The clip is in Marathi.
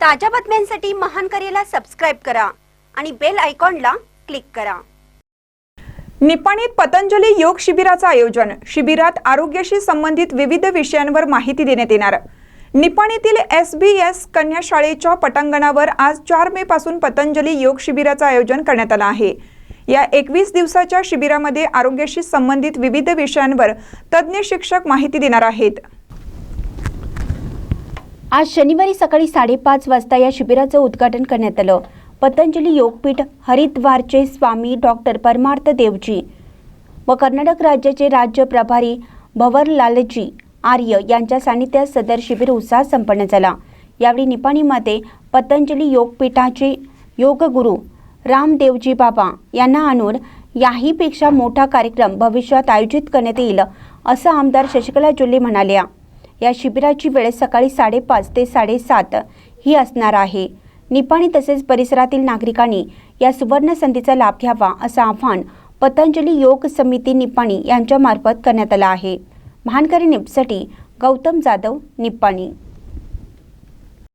ताज्या बातम्यांसाठी महान करेला सबस्क्राईब करा आणि बेल आयकॉनला क्लिक करा. निपाणीत पतंजली योग शिबिराचं आयोजन. शिबिरात आरोग्याशी संबंधित विविध विषयांवर माहिती देण्यात येणार. निपाणीतील एस बी एस कन्या शाळेच्या पटांगणावर आज चार मे पासून पतंजली योग शिबिराचं आयोजन करण्यात आलं आहे. या एकवीस दिवसाच्या शिबिरामध्ये आरोग्याशी संबंधित विविध विषयांवर तज्ज्ञ शिक्षक माहिती देणार आहेत. आज शनिवारी सकाळी साडेपाच वाजता या शिबिराचं उद्घाटन करण्यात आलं. पतंजली योगपीठ हरिद्वारचे स्वामी डॉक्टर परमार्थ देवजी व कर्नाटक राज्याचे राज्य प्रभारी भवरलालजी आर्य यांच्या सानिध्यात सदर शिबिर उत्साहात संपन्न झाला. यावेळी निपाणीमध्ये पतंजली योगपीठाचे योगगुरू रामदेवजी बाबा यांना आणून याहीपेक्षा मोठा कार्यक्रम भविष्यात आयोजित करण्यात येईल असं आमदार शशिकला जोल्ले म्हणाल्या. या शिबिराची वेळ सकाळी साडेपाच ते साडेसात ही असणार आहे. निपाणी तसेच परिसरातील नागरिकांनी या सुवर्ण संधीचा लाभ घ्यावा असं आव्हान पतंजली योग समिती निपाणी यांच्यामार्फत करण्यात आलं आहे. महानकरी निपसाठी गौतम जाधव निप्पाणी